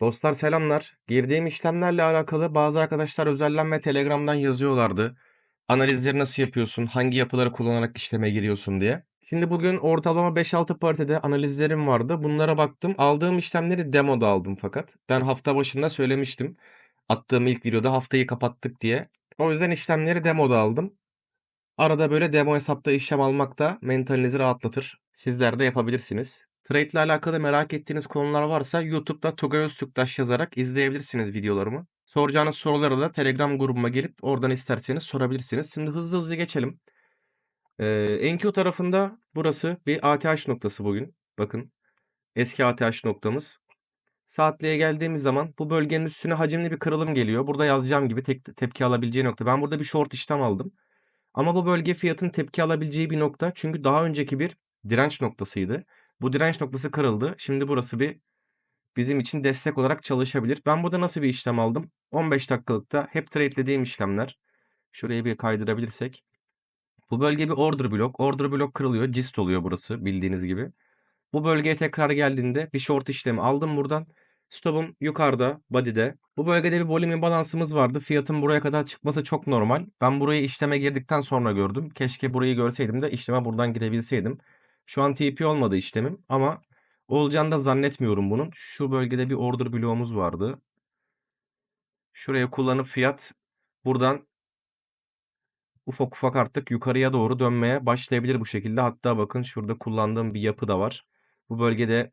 Dostlar selamlar. Girdiğim işlemlerle alakalı bazı arkadaşlar özelden Telegram'dan yazıyorlardı. Analizleri nasıl yapıyorsun, hangi yapıları kullanarak işleme giriyorsun diye. Şimdi bugün ortalama 5-6 partide analizlerim vardı. Bunlara baktım. Aldığım işlemleri demoda aldım fakat. Ben hafta başında söylemiştim. Attığım ilk videoda haftayı kapattık diye. O yüzden işlemleri demoda aldım. Arada böyle demo hesapta işlem almak da mentalinizi rahatlatır. Sizler de yapabilirsiniz. Trade ile alakalı merak ettiğiniz konular varsa YouTube'da Tugay Öztürktaş yazarak izleyebilirsiniz videolarımı. Soracağınız soruları da Telegram grubuma gelip oradan isterseniz sorabilirsiniz. Şimdi hızlı hızlı geçelim. Ee, NQ tarafında burası bir ATH noktası bugün. Bakın eski ATH noktamız. Saatliğe geldiğimiz zaman bu bölgenin üstüne hacimli bir kırılım geliyor. Burada yazacağım gibi tek tepki alabileceği nokta. Ben burada bir short işlem aldım. Ama bu bölge fiyatın tepki alabileceği bir nokta. Çünkü daha önceki bir direnç noktasıydı. Bu direnç noktası kırıldı. Şimdi burası bir bizim için destek olarak çalışabilir. Ben burada nasıl bir işlem aldım? 15 dakikalıkta hep trade'lediğim işlemler. Şurayı bir kaydırabilirsek. Bu bölge bir order blok. Order blok kırılıyor. Gist oluyor burası bildiğiniz gibi. Bu bölgeye tekrar geldiğinde bir short işlemi aldım buradan. Stop'um yukarıda, body'de. Bu bölgede bir volume balansımız vardı. Fiyatın buraya kadar çıkması çok normal. Ben burayı işleme girdikten sonra gördüm. Keşke burayı görseydim de işleme buradan girebilseydim. Şu an TP olmadı işlemim ama olacağını da zannetmiyorum bunun. Şu bölgede bir order bloğumuz vardı. Şuraya kullanıp fiyat buradan ufak ufak artık yukarıya doğru dönmeye başlayabilir bu şekilde. Hatta bakın şurada kullandığım bir yapı da var. Bu bölgede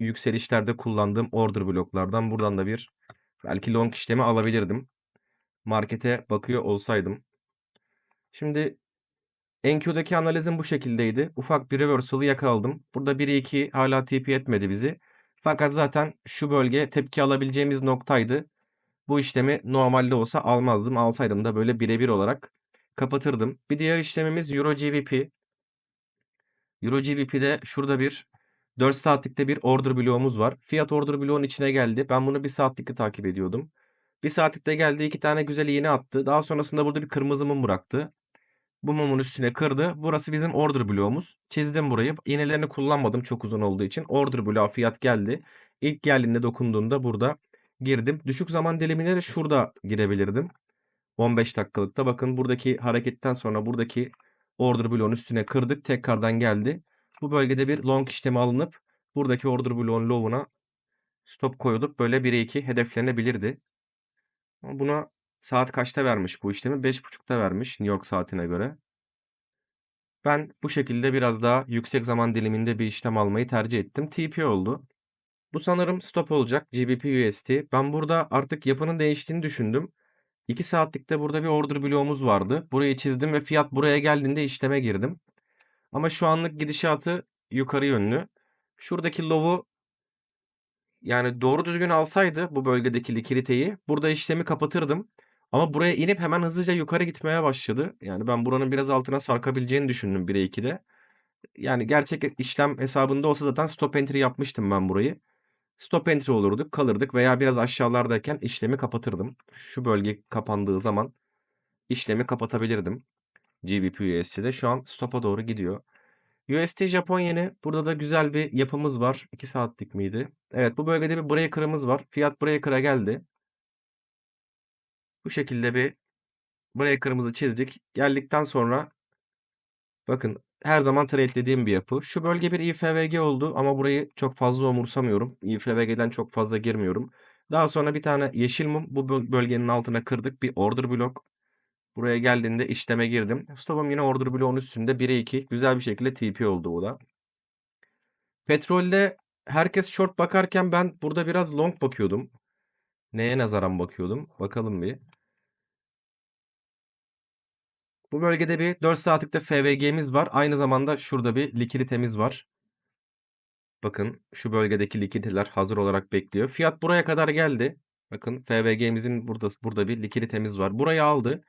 yükselişlerde kullandığım order bloklardan buradan da bir belki long işlemi alabilirdim. Markete bakıyor olsaydım. Şimdi NQ'daki analizim bu şekildeydi. Ufak bir reversal'ı yakaladım. Burada 1-2 hala TP etmedi bizi. Fakat zaten şu bölge tepki alabileceğimiz noktaydı. Bu işlemi normalde olsa almazdım. Alsaydım da böyle birebir olarak kapatırdım. Bir diğer işlemimiz Euro GBP. Euro GBP'de şurada bir 4 saatlikte bir order bloğumuz var. Fiyat order bloğun içine geldi. Ben bunu 1 saatlikte takip ediyordum. 1 saatlikte geldi. 2 tane güzel iğne attı. Daha sonrasında burada bir kırmızı mum bıraktı. Bu mumun üstüne kırdı. Burası bizim order bloğumuz. Çizdim burayı. İğnelerini kullanmadım çok uzun olduğu için. Order bloğa fiyat geldi. İlk geldiğinde dokunduğunda burada girdim. Düşük zaman dilimine de şurada girebilirdim. 15 dakikalıkta. Bakın buradaki hareketten sonra buradaki order bloğun üstüne kırdık. Tekrardan geldi. Bu bölgede bir long işlemi alınıp buradaki order bloğun low'una stop koyulup böyle 1'e 2 hedeflenebilirdi. Buna saat kaçta vermiş bu işlemi? 5.30'da vermiş New York saatine göre. Ben bu şekilde biraz daha yüksek zaman diliminde bir işlem almayı tercih ettim. TP oldu. Bu sanırım stop olacak GBP USD. Ben burada artık yapının değiştiğini düşündüm. 2 saatlikte burada bir order bloğumuz vardı. Burayı çizdim ve fiyat buraya geldiğinde işleme girdim. Ama şu anlık gidişatı yukarı yönlü. Şuradaki low'u yani doğru düzgün alsaydı bu bölgedeki likiditeyi burada işlemi kapatırdım. Ama buraya inip hemen hızlıca yukarı gitmeye başladı. Yani ben buranın biraz altına sarkabileceğini düşündüm 1'e 2'de. Yani gerçek işlem hesabında olsa zaten stop entry yapmıştım ben burayı. Stop entry olurduk, kalırdık veya biraz aşağılardayken işlemi kapatırdım. Şu bölge kapandığı zaman işlemi kapatabilirdim. GBP USD'de şu an stop'a doğru gidiyor. USD Japon yeni. Burada da güzel bir yapımız var. 2 saatlik miydi? Evet bu bölgede bir breaker'ımız var. Fiyat breaker'a geldi. Bu şekilde bir breaker'ımızı çizdik. Geldikten sonra bakın her zaman trade'lediğim bir yapı. Şu bölge bir IFVG oldu ama burayı çok fazla umursamıyorum. IFVG'den çok fazla girmiyorum. Daha sonra bir tane yeşil mum bu bölgenin altına kırdık. Bir order blok. Buraya geldiğinde işleme girdim. Stop'um yine order bloğun üstünde 1'e 2. Güzel bir şekilde TP oldu bu da. Petrolde herkes short bakarken ben burada biraz long bakıyordum. Neye nazaran bakıyordum? Bakalım bir. Bu bölgede bir 4 saatlikte FVG'miz var. Aynı zamanda şurada bir likiditemiz var. Bakın şu bölgedeki likiditeler hazır olarak bekliyor. Fiyat buraya kadar geldi. Bakın FVG'mizin burada burada bir likiditemiz var. Burayı aldı.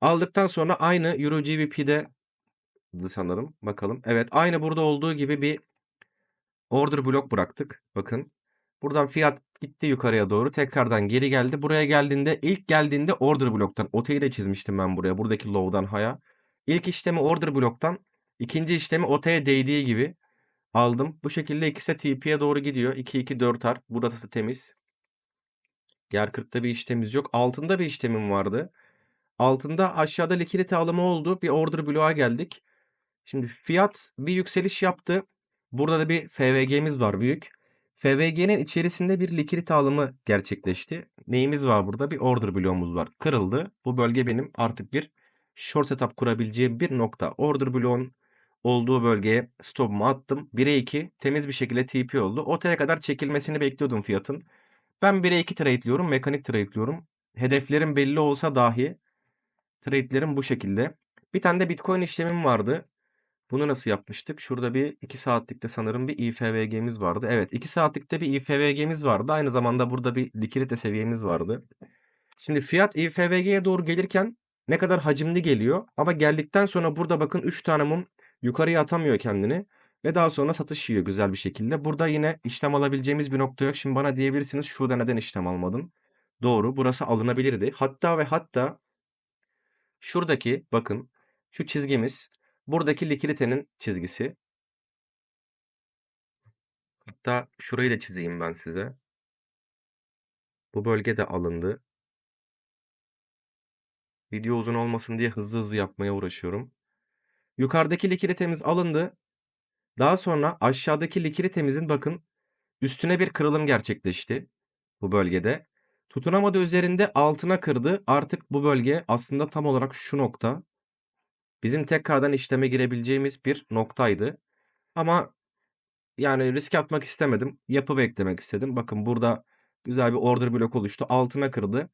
Aldıktan sonra aynı Euro GBP'de sanırım. Bakalım. Evet aynı burada olduğu gibi bir order blok bıraktık. Bakın. Buradan fiyat gitti yukarıya doğru. Tekrardan geri geldi. Buraya geldiğinde ilk geldiğinde order bloktan. OT'yi de çizmiştim ben buraya. Buradaki low'dan haya. İlk işlemi order bloktan. ikinci işlemi OT'ye değdiği gibi aldım. Bu şekilde ikisi TP'ye doğru gidiyor. 2-2-4 ar. Burası temiz. GER40'ta bir işlemimiz yok. Altında bir işlemim vardı. Altında aşağıda likidite alımı oldu. Bir order bloğa geldik. Şimdi fiyat bir yükseliş yaptı. Burada da bir FVG'miz var büyük. FVG'nin içerisinde bir likidite alımı gerçekleşti. Neyimiz var burada? Bir order bloğumuz var. Kırıldı. Bu bölge benim artık bir short setup kurabileceğim bir nokta. Order bloğun olduğu bölgeye stopumu attım. 1'e 2 temiz bir şekilde TP oldu. Ortaya kadar çekilmesini bekliyordum fiyatın. Ben 1'e 2 trade'liyorum. Mekanik trade'liyorum. Hedeflerim belli olsa dahi trade'lerim bu şekilde. Bir tane de Bitcoin işlemim vardı. Bunu nasıl yapmıştık? Şurada bir 2 saatlikte sanırım bir IFVG'miz vardı. Evet 2 saatlikte bir IFVG'miz vardı. Aynı zamanda burada bir likidite seviyemiz vardı. Şimdi fiyat IFVG'ye doğru gelirken ne kadar hacimli geliyor. Ama geldikten sonra burada bakın 3 tane mum yukarıya atamıyor kendini. Ve daha sonra satış yiyor güzel bir şekilde. Burada yine işlem alabileceğimiz bir nokta yok. Şimdi bana diyebilirsiniz şurada neden işlem almadın? Doğru burası alınabilirdi. Hatta ve hatta şuradaki bakın şu çizgimiz buradaki likiditenin çizgisi. Hatta şurayı da çizeyim ben size. Bu bölge de alındı. Video uzun olmasın diye hızlı hızlı yapmaya uğraşıyorum. Yukarıdaki likiditemiz alındı. Daha sonra aşağıdaki likiditemizin bakın üstüne bir kırılım gerçekleşti bu bölgede. Tutunamadı üzerinde altına kırdı. Artık bu bölge aslında tam olarak şu nokta. Bizim tekrardan işleme girebileceğimiz bir noktaydı. Ama yani risk atmak istemedim. Yapı beklemek istedim. Bakın burada güzel bir order blok oluştu. Altına kırdı.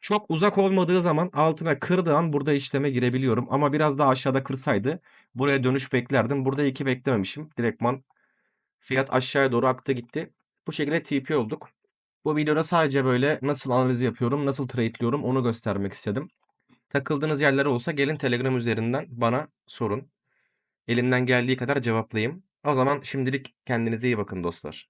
Çok uzak olmadığı zaman altına kırdığı an burada işleme girebiliyorum. Ama biraz daha aşağıda kırsaydı buraya dönüş beklerdim. Burada 2 beklememişim. Direktman fiyat aşağıya doğru aktı gitti. Bu şekilde TP olduk. Bu videoda sadece böyle nasıl analiz yapıyorum, nasıl trade'liyorum onu göstermek istedim. Takıldığınız yerler olsa gelin Telegram üzerinden bana sorun. Elimden geldiği kadar cevaplayayım. O zaman şimdilik kendinize iyi bakın dostlar.